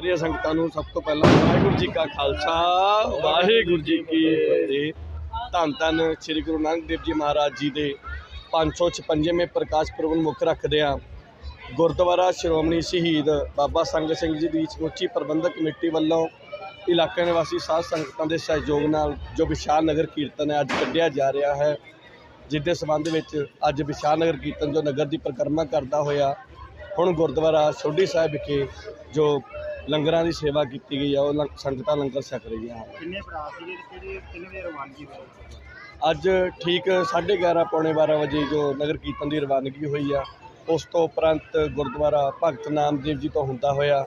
ਸਾਰੀਆਂ ਸੰਗਤਾਂ ਨੂੰ ਸਭ ਤੋਂ ਪਹਿਲਾਂ ਵਾਹਿਗੁਰੂ ਜੀ ਕਾ ਖਾਲਸਾ, ਵਾਹਿਗੁਰੂ ਜੀ ਕੀ ਫਤਿਹ। ਧੰਨ ਧੰਨ ਸ੍ਰੀ ਗੁਰੂ ਨਾਨਕ ਦੇਵ ਜੀ ਮਹਾਰਾਜ ਜੀ ਦੇ 556ਵੇਂ ਪ੍ਰਕਾਸ਼ ਪੁਰਬ ਨੂੰ ਮੁੱਖ ਰੱਖਦੇ ਆ ਗੁਰਦੁਆਰਾ ਸ਼੍ਰੋਮਣੀ ਸ਼ਹੀਦ ਬਾਬਾ ਸੰਗਤ ਸਿੰਘ ਜੀ ਦੀ ਸਮੁੱਚੀ ਪ੍ਰਬੰਧਕ ਕਮੇਟੀ ਵੱਲੋਂ ਇਲਾਕੇ ਨਿਵਾਸੀ ਸਾਧ ਸੰਗਤਾਂ ਦੇ ਸਹਿਯੋਗ ਨਾਲ ਜੋ ਵਿਸ਼ਾਲ ਨਗਰ ਕੀਰਤਨ ਹੈ ਅੱਜ ਕੱਢਿਆ ਜਾ ਰਿਹਾ ਹੈ ਜਿਸ ਦੇ ਸੰਬੰਧ ਵਿੱਚ ਅੱਜ ਵਿਸ਼ਾਲ ਨਗਰ ਕੀਰਤਨ ਜੋ ਨਗਰ ਦੀ ਪਰਿਕਰਮਾ ਕਰਦਾ ਹੋਇਆ, ਹੁਣ ਗੁਰਦੁਆਰਾ ਸੋਢੀ ਸਾਹਿਬ ਵਿਖੇ ਜੋ ਲੰਗਰਾਂ ਦੀ ਸੇਵਾ ਕੀਤੀ ਗਈ ਆ ਉਹ ਲੰਗ- ਸੰਗਤਾਂ ਲੰਗਰ ਛਕ ਰਹੀਆਂ ਹਨ। ਕਿੰਨੇ ਭਰਾ ਸੀਗੇ ਤੇ ਕਿਹੜੇ ਕਿੰਨੇ ਵਜੇ ਰਵਾਨਗੀ ਹੋਈ? ਅੱਜ ਠੀਕ 11:30 ਪੌਣੇ 12 ਵਜੇ ਜੋ ਨਗਰ ਕੀਰਤਨ ਦੀ ਰਵਾਨਗੀ ਹੋਈ ਆ ਉਸ ਤੋਂ ਉਪਰੰਤ ਗੁਰਦੁਆਰਾ ਭਗਤ ਨਾਮਦੇਵ ਜੀ ਤੋਂ ਹੁੰਦਾ ਹੋਇਆ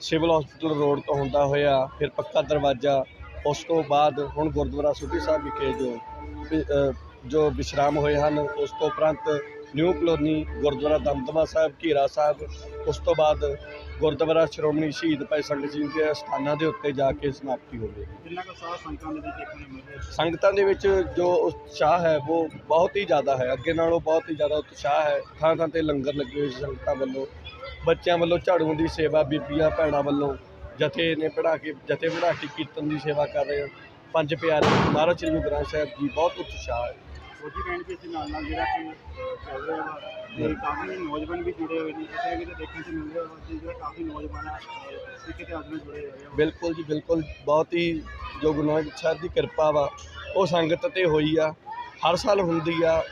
ਸਿਵਲ ਹਸਪੀਟਲ ਰੋਡ ਤੋਂ ਹੁੰਦਾ ਹੋਇਆ ਫਿਰ ਪੱਕਾ ਦਰਵਾਜ਼ਾ ਉਸ ਤੋਂ ਬਾਅਦ ਹੁਣ ਗੁਰਦੁਆਰਾ ਸੁੱਧੀ ਸਾਹਿਬ ਵਿਖੇ ਜੋ ਵਿ- ਅ, ਜੋ ਵਿਸ਼ਰਾਮ ਹੋਏ ਹਨ ਉਸ ਤੋਂ ਉਪਰੰਤ ਨਿਊ ਕਲੋਨੀ ਗੁਰਦੁਆਰਾ ਦਮਦਮਾ ਸਾਹਿਬ ਘੀਰਾ ਸਾਹਿਬ। ਉਸ ਤੋਂ ਬਾਅਦ ਗੁਰਦੁਆਰਾ ਸ਼੍ਰੋਮਣੀ ਸ਼ਹੀਦ ਭਾਈ ਸੰਗਤ ਸਿੰਘ ਜੀ ਦੇ ਸਥਾਨਾਂ ਦੇ ਉੱਤੇ ਜਾ ਕੇ ਸਮਾਪਤੀ ਹੋਵੇ ਕੁ ਸਾਹ ਸੰਗਤਾਂ ਦੇ ਵਿੱਚ ਦੇਖਣ ਨੂੰ ਮਿਲ ਰਿਹਾ ਸੰਗਤਾਂ ਦੇ ਵਿੱਚ ਜੋ ਉਤਸ਼ਾਹ ਹੈ ਉਹ ਬਹੁਤ ਹੀ ਜ਼ਿਆਦਾ ਹੈ। ਅੱਗੇ ਨਾਲੋਂ ਬਹੁਤ ਹੀ ਜ਼ਿਆਦਾ ਉਤਸ਼ਾਹ ਹੈ। ਥਾਂ ਥਾਂ ਤੇ ਲੰਗਰ ਲੱਗੇ ਹੋਏ ਸੰਗਤਾਂ ਵੱਲੋਂ। ਬੱਚਿਆਂ ਵੱਲੋਂ ਝਾੜੂ ਦੀ ਸੇਵਾ ਬੀਬੀਆਂ ਭੈਣਾਂ ਵੱਲੋਂ ਜਥੇ ਨੇ ਪੜਾ ਕੇ ਜਥੇ ਪੜਾ ਕੇ ਕੀਰਤਨ ਦੀ ਸੇਵਾ ਕਰ ਰਹੇ ਹਨ। ਪੰਜ ਪਿਆਰੇ ਮਹਾਰਾਜ ਸ੍ਰੀ ਗੁਰੂ ਗ੍ਰੰਥ ਸਾਹਿਬ ਜੀ ਬਹੁਤ ਉਤਸ਼ਾਹ ਹੈ। ਫੌਜੀ ਬੈਂਡ ਵੀ ਇਸ ਨਾਲ ਨਾਲ ਜਿਹੜਾ ਕਿ ਚੱਲ ਰਿਹਾ ਵਾ। ਤੇ ਕਾਫੀ ਨੌਜਵਾਨ ਵੀ ਜੁੜੇ ਹੋਏ ਨੇ। ਜਿਵੇਂ ਕਿ ਦੇਖਣ ਚ ਮਿਲ ਰਿਹਾ ਵਾ ਕਿ ਜਿਹੜਾ ਕਾਫੀ ਨੌਜਵਾਨ ਆ ਸਿੱਖ ਇਤਿਹਾਸ ਨਾਲ ਜੁੜੇ ਹੋਏ ਆ। ਬਿਲਕੁਲ ਜੀ ਬਿਲਕੁਲ। ਬਹੁਤ ਹੀ ਜੋ ਗੁਰੂ ਨਾਨਕ ਸਾਹਿਬ ਦੀ ਕਿਰਪਾ ਵਾ ਉਹ ਸੰਗਤ ਤੇ ਹੋਈ ਆ। ਹਰ ਸਾਲ ਹੁੰਦੀ ਆ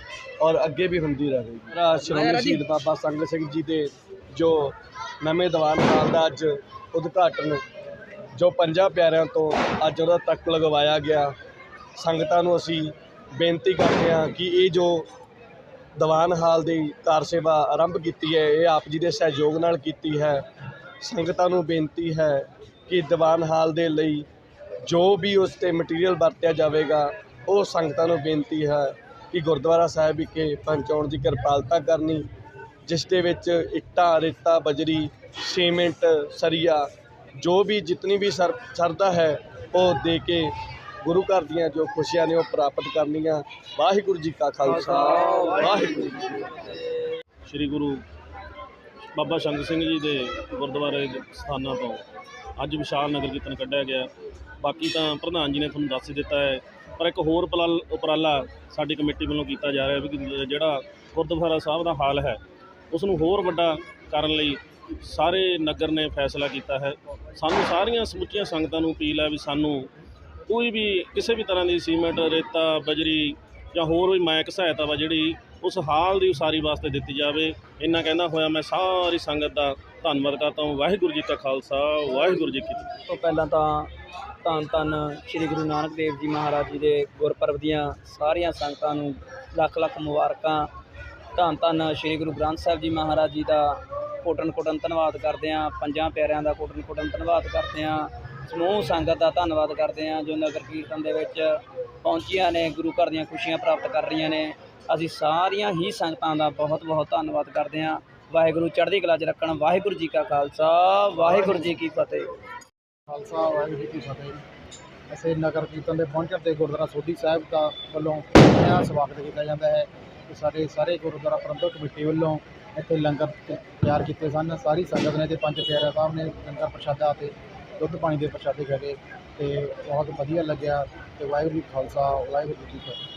ਔਰ ਅੱਗੇ ਵੀ ਹੁੰਦੀ ਰਹੇਗੀ ਮੇਰਾ ਸ਼੍ਰੋਮਣੀ ਸ਼ਹੀਦ ਬਾਬਾ ਸੰਗਤ ਸਿੰਘ ਜੀ ਦੇ ਜੋ ਨਵੇਂ ਦੀਵਾਨ ਹਾਲ ਦਾ ਅੱਜ ਉਦਘਾਟਨ ਜੋ ਪੰਜਾਂ ਪਿਆਰਿਆਂ ਤੋਂ ਅੱਜ ਉਹਦਾ ਤੱਕ ਲਗਵਾਇਆ ਗਿਆ। ਸੰਗਤਾਂ ਨੂੰ ਅਸੀਂ ਬੇਨਤੀ ਕਰਦੇ ਹਾਂ ਕਿ ਇਹ ਜੋ ਦੀਵਾਨ ਹਾਲ ਦੀ ਕਾਰ ਸੇਵਾ ਆਰੰਭ ਕੀਤੀ ਹੈ, ਇਹ ਆਪ ਜੀ ਦੇ ਸਹਿਯੋਗ ਨਾਲ ਕੀਤੀ ਹੈ। ਸੰਗਤਾਂ ਨੂੰ ਬੇਨਤੀ ਹੈ ਕਿ ਦੀਵਾਨ ਹਾਲ ਦੇ ਲਈ ਜੋ ਵੀ ਉਸ ਤੇ ਮਟੀਰੀਅਲ ਵਰਤਿਆ ਜਾਵੇਗਾ, ਉਹ ਸੰਗਤਾਂ ਨੂੰ ਬੇਨਤੀ ਹੈ ਕਿ ਗੁਰਦੁਆਰਾ ਸਾਹਿਬ ਵਿਖੇ ਪਹੁੰਚਾਉਣ ਦੀ ਕਿਰਪਾਲਤਾ ਕਰਨੀ, ਜਿਸ ਦੇ ਵਿੱਚ ਇੱਟਾਂ, ਰੇਤਾ, ਬਜਰੀ, ਸੀਮੈਂਟ, ਸਰੀਆ, ਜੋ ਵੀ ਜਿਤਨੀ ਵੀ ਸਰ, ਸਰਦਾ ਹੈ, ਉਹ ਦੇ ਕੇ ਗੁਰੂ ਘਰ ਦੀਆਂ ਜੋ ਖੁਸ਼ੀਆਂ ਨੇ ਉਹ ਪ੍ਰਾਪਤ ਕਰਨੀਆਂ। ਵਾਹਿਗੁਰੂ ਜੀ ਕਾ ਖਾਲਸਾ। ਵਾਹਿਗੁਰੂ ਜੀ ਸ੍ਰੀ ਗੁਰੂ ਬਾਬਾ ਸ਼ੰਕਰ ਸਿੰਘ ਜੀ ਦੇ ਗੁਰਦੁਆਰੇ ਸਥਾਨਾਂ ਤੋਂ ਅੱਜ ਵਿਸ਼ਾਲ ਨਗਰ ਕੀਰਤਨ ਕੱਢਿਆ ਗਿਆ। ਬਾਕੀ ਤਾਂ ਪ੍ਰਧਾਨ ਜੀ ਨੇ ਤੁਹਾਨੂੰ ਦੱਸ ਹੀ ਦਿੱਤਾ ਹੈ, ਪਰ ਇੱਕ ਹੋਰ ਪਲਾਲ ਉਪਰਾਲਾ ਸਾਡੀ ਕਮੇਟੀ ਵੱਲੋਂ ਕੀਤਾ ਜਾ ਰਿਹਾ ਵੀ ਜਿਹੜਾ ਗੁਰਦੁਆਰਾ ਸਾਹਿਬ ਦਾ ਹਾਲ ਹੈ ਉਸ ਨੂੰ ਹੋਰ ਵੱਡਾ ਕਰਨ ਲਈ ਸਾਰੇ ਨਗਰ ਨੇ ਫੈਸਲਾ ਕੀਤਾ ਹੈ। ਸਾਨੂੰ ਸਾਰੀਆਂ ਸਮੁੱਚੀਆਂ ਸੰਗਤਾਂ ਨੂੰ ਅਪੀਲ ਹੈ ਵੀ ਸਾਨੂੰ ਕੋਈ ਵੀ ਕਿਸੇ ਵੀ ਤਰ੍ਹਾਂ ਦੀ ਸੀਮੈਂਟ, ਰੇਤਾ, ਬਜਰੀ ਜਾਂ ਹੋਰ ਵੀ ਮਾਇਕ ਸਹਾਇਤਾ ਵਾ ਜਿਹੜੀ ਉਸ ਹਾਲ ਦੀ ਉਸਾਰੀ ਵਾਸਤੇ ਦਿੱਤੀ ਜਾਵੇ। ਇੰਨਾ ਕਹਿੰਦਾ ਹੋਇਆ ਮੈਂ ਸਾਰੀ ਸੰਗਤ ਦਾ ਧੰਨਵਾਦ ਕਰਦਾ ਹਾਂ। ਵਾਹਿਗੁਰੂ ਜੀ ਕਾ ਖਾਲਸਾ, ਵਾਹਿਗੁਰੂ ਜੀ ਕੀ ਫਤਿਹ। ਤੋਂ ਪਹਿਲਾਂ ਤਾਂ ਧੰਨ ਧੰਨ ਸ੍ਰੀ ਗੁਰੂ ਨਾਨਕ ਦੇਵ ਜੀ ਮਹਾਰਾਜ ਜੀ ਦੇ ਗੁਰਪੁਰਬ ਦੀਆਂ ਸਾਰੀਆਂ ਸੰਗਤਾਂ ਨੂੰ ਲੱਖ ਲੱਖ ਮੁਬਾਰਕਾਂ। ਧੰਨ ਧੰਨ ਸ੍ਰੀ ਗੁਰੂ ਗ੍ਰੰਥ ਸਾਹਿਬ ਜੀ ਮਹਾਰਾਜ ਜੀ ਦਾ ਕੋਟਨ ਕੋਟਨ ਧੰਨਵਾਦ ਕਰਦੇ ਹਾਂ। ਪੰਜਾਂ ਪਿਆਰਿਆਂ ਦਾ ਕੋਟਨ ਕੋਟਨ ਧੰਨਵਾਦ ਕਰਦੇ ਹਾਂ। ਸਮੂਹ ਸੰਗਤ ਦਾ ਧੰਨਵਾਦ ਕਰਦੇ ਹਾਂ, ਜੋ ਨਗਰ ਕੀਰਤਨ ਦੇ ਵਿੱਚ ਪਹੁੰਚੀਆਂ ਨੇ, ਗੁਰੂ ਘਰ ਦੀਆਂ ਖੁਸ਼ੀਆਂ ਪ੍ਰਾਪਤ ਕਰ ਰਹੀਆਂ ਨੇ। ਅਸੀਂ ਸਾਰੀਆਂ ਹੀ ਸੰਗਤਾਂ ਦਾ ਬਹੁਤ ਬਹੁਤ ਧੰਨਵਾਦ ਕਰਦੇ ਹਾਂ। ਵਾਹਿਗੁਰੂ ਚੜ੍ਹਦੀ ਕਲਾ 'ਚ ਰੱਖਣ। ਵਾਹਿਗੁਰੂ ਜੀ ਕਾ ਖਾਲਸਾ, ਵਾਹਿਗੁਰੂ ਜੀ ਕੀ ਫਤਿਹ। ਖਾਲਸਾ, ਵਾਹਿਗੁਰੂ ਜੀ ਕੀ ਫਤਿਹ ਅਸੀਂ ਨਗਰ ਕੀਰਤਨ ਦੇ ਪਹੁੰਚਣ ਤੇ ਗੁਰਦੁਆਰਾ ਸੋਢੀ ਸਾਹਿਬ ਦਾ ਵੱਲੋਂ ਇਹ ਸਵਾਗਤ ਕੀਤਾ ਜਾਂਦਾ ਹੈ ਸਾਡੇ ਸਾਰੇ ਗੁਰਦੁਆਰਾ ਪ੍ਰਬੰਧਕ ਕਮੇਟੀ ਵੱਲੋਂ ਇੱਥੇ ਲੰਗਰ ਤਿਆਰ ਕੀਤੇ ਸਨ। ਸਾਰੀ ਸੰਗਤ ਨੇ ਤੇ ਪੰਜ ਪਿਆਰਿਆਂ ਸਾਹਿਬ ਨੇ ਲੰਗਰ ਪ੍ਰਸ਼ਾਦਾ ਤੇ ਦੁੱਧ ਪਾਣੀ ਦੇ ਪ੍ਰਸ਼ਾਦੇ ਛਕੇ ਤੇ ਬਹੁਤ ਵਧੀਆ ਲੱਗਿਆ ਤੇ ਵਾਹਿਗੁਰੂ ਜੀ ਖਾਲਸਾ, ਵਾਹਿਗੁਰੂ ਜੀ ਕੀ ਫਤਿਹ।